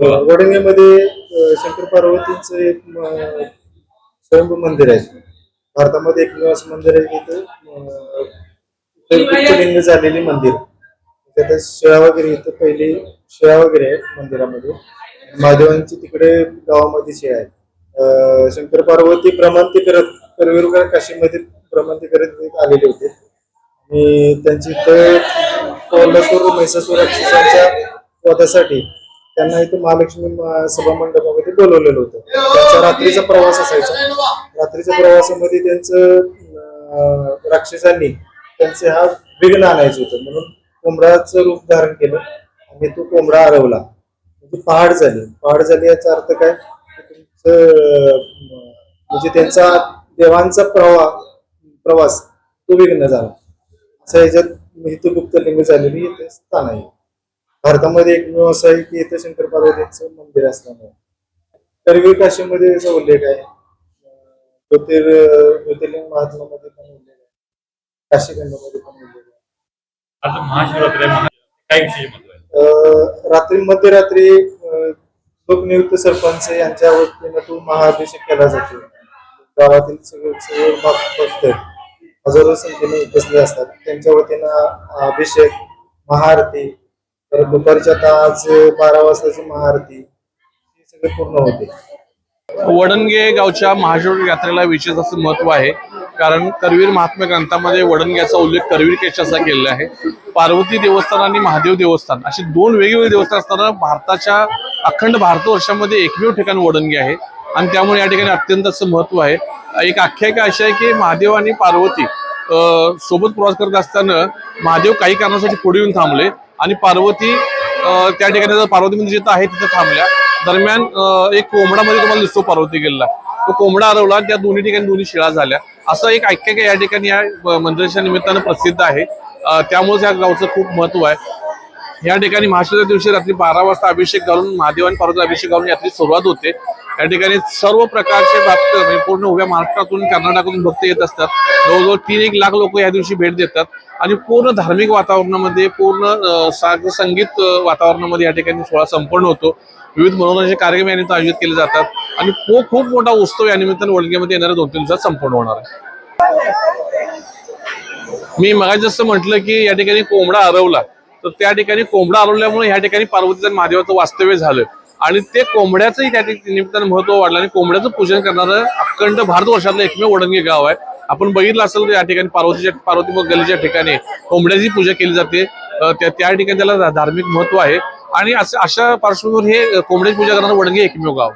वडंगेमध्ये अ, शंकर पार्वतीचं एक स्वयंभू मंदिर आहे. भारतामध्ये एक निवास मंदिर आहे की झालेली मंदिर. म्हणजे त्यात शिळा वगैरे इथं पहिली शिळा वगैरे आहे मंदिरामध्ये. महादेवांची तिकडे गावामध्ये शिळा आहे शंकर पार्वती भ्रमंती करत करवीरकर काशीमध्ये भ्रमंती करत आलेले होते. आणि त्यांची इथं कोल्हापूर म्हैसासूर राक्षसांच्या पदासाठी त्यांना इथं महालक्ष्मी सभा मंडपामध्ये बोलवलेलं होतं. त्यांचा रात्रीचा प्रवास असायचा. रात्रीच्या प्रवासामध्ये त्यांचं राक्षसांनी त्यांचे हा विघ्न आणायचं होतं. म्हणून कोंबडाचं रूप धारण केलं आणि तो कोंबडा हरवला म्हणजे पहाड झाली. पहाड झाली याचा अर्थ काय? तुमचं म्हणजे त्यांचा देवांचा प्रवाह प्रवास तो विघ्न झाला. असं याच्यात हितू गुप्त लिंग झालेली इथे स्थान आहे. भारतामध्ये एकमेव असं आहे की इथं शंकर पार्वतीचं मंदिर असल्यामुळे. करवीर काशीमध्ये याचा उल्लेख आहे. ज्योतिर ज्योतिर्लिंग महात्मामध्ये पण उल्लेख आहे. काशीखंडामध्ये पण उल्लेख आहे. आता महाशिवरात्री आहे महा- काय विशेष महत्त्व आहे? अं, रात्री मध्यरात्री अं, लोकनियुक्त सरपंच यांच्या वतीनं तो महाअभिषेक केला जातो. गावातील सगळे सगळे भक्त भक्त हजारो संख्येने उपस्थित असतात. त्यांच्या वतीनं अभिषेक महाआरती तर दुपारच्या आता आज बारा वाजताची महाआरती ही सगळे पूर्ण होते. वडणगे गावच्या महाशिवरात्री यात्रेला विशेष असं महत्त्व आहे. कारण करवीर महात्म्य ग्रंथामध्ये वडणग्याचा उल्लेख करवीर केशाचा केलेला आहे. पार्वती देवस्थान आणि महादेव देवस्थान अशी दोन वेगवेगळे देवस्थान असताना भारताच्या अखंड भारतवर्षामध्ये एकमेव ठिकाण वडणगे आहे. आणि त्यामुळे या ठिकाणी अत्यंत असं महत्त्व आहे. एक आख्यायिका अशी आहे की महादेव आणि पार्वती सोबत प्रवास करत असताना महादेव काही कारणासाठी पुढे येऊन थांबले. आणि पार्वती त्या ठिकाणी पार्वती मंदिर जिथं आहे तिथं थांबल्या. दरम्यान एक कोंबडामध्ये तुम्हाला दिसतो पार्वती गेलेला तो कोंबडा हरवला त्या दोन्ही ठिकाणी दोन्ही शिळा झाल्या. असं एक ऐक्य या ठिकाणी या मंदिराच्या निमित्तानं प्रसिद्ध आहे. त्यामुळेच या गावचं खूप महत्त्व आहे. या ठिकाणी महाशिवरात्री दिवशी रात्री बारा वाजता अभिषेक घालून महादेव आणि पार्वती अभिषेक घालून यात्री सुरुवात होते. या ठिकाणी सर्व प्रकारचे भक्त म्हणजे पूर्ण उभ्या महाराष्ट्रातून कर्नाटकातून भक्त येत असतात. जवळजवळ तीन एक लाख लोक या दिवशी भेट देतात. आणि पूर्ण धार्मिक वातावरणामध्ये पूर्ण साग संगीत वातावरणामध्ये या ठिकाणी सोहळा संपन्न होतो. विविध मनोरंजन कार्यक्रम या निमित्त आयोजित केले जातात. आणि तो खूप मोठा उत्सव या निमित्तानं वडगेमध्ये येणाऱ्या दोन तीन दिवसात संपन्न होणार आहे. मी मगाशी जसं म्हटलं की या ठिकाणी कोंबडा हरवला तर त्या ठिकाणी कोंबडा हरवल्यामुळे या ठिकाणी पार्वतीचं महादेवाचं वास्तव्य झालं. आणि ते कोंबड्याचंही त्या ठिकाणी निमित्तानं महत्त्व वाढलं आणि कोंबड्याचं पूजन करणारं अखंड भारत वर्षातलं एकमेव वडंगे गाव आहे. आपण बघितलं असेल या ठिकाणी पार्वतीच्या पार्वती गलीच्या ठिकाणी कोंबड्याची पूजा केली जाते. त्या ठिकाणी त्याला धार्मिक महत्त्व आहे. आणि असं अशा पार्श्वभूमीवर हे कोंबड्याची पूजा करणारं वडगे एकमेव गाव